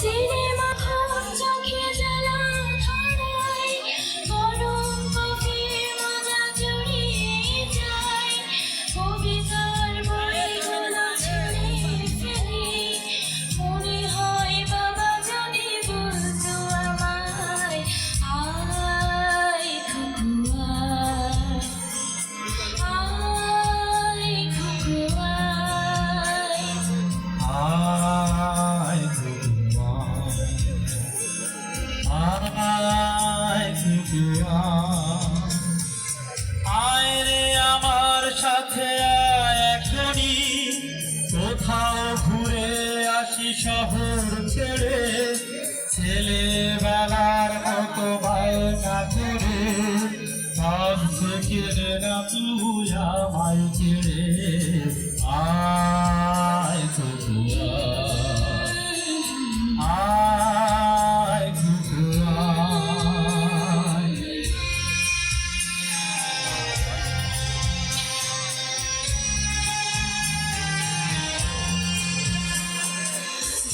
Cinema আয় খুকুয়া আয় রে আমার সাথে আয় এখনই কোথাও ঘুরে আসি শহর ছেড়ে। ছেলেবেলার মতো বায়না করে। সব থেকে না তুই আমায় ছেড়ে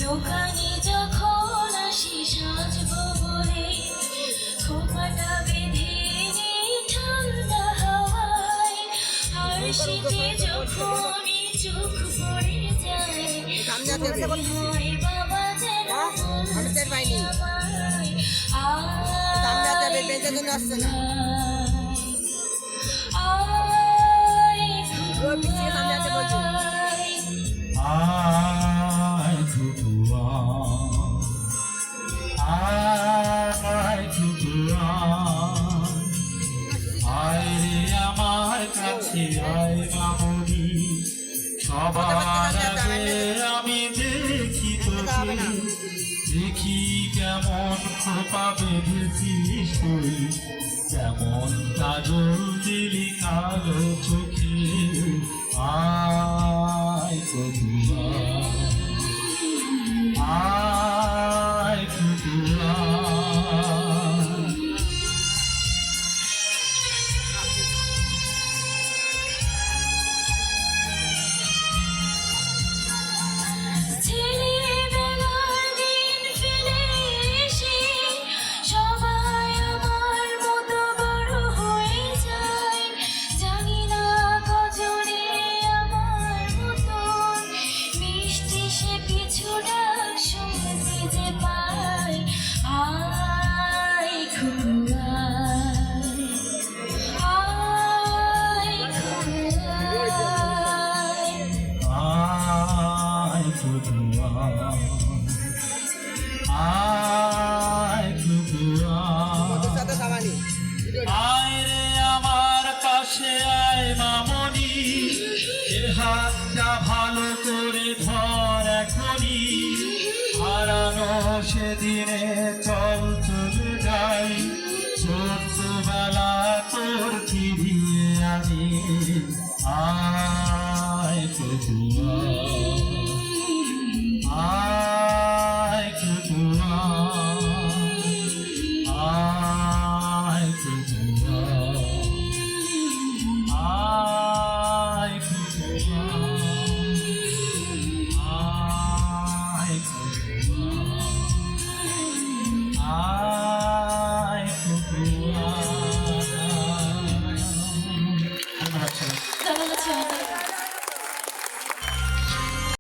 দোকানে যখন আসি সাজবো বলে খোপাটা বেঁধে ঠান্ডা হাওয়ায় আর শীতে যখনই চোখ পড়ে যায় হয় বাবা যেন আমি টের পাইনি। আমায় সামনে আছে, আয় বেঞ্চের জন্য আসছে না। কাছে আয় মামনি। সবার আগে আমি দেখি তোকে। দেখি কেমন খোপা বেঁধেছিস তুই। কেমন কাজল দিলি কালো চোখে। আয় কতুয়া কতুয়া আয় আমার পাশে আয় মামনি এ ভালো করে ধর এখনই হারানো সেদিনে চল চলে যাই ছোটবেলা তোর ফিরিয়ে আনি আয় কতুয়া Mm-hmm.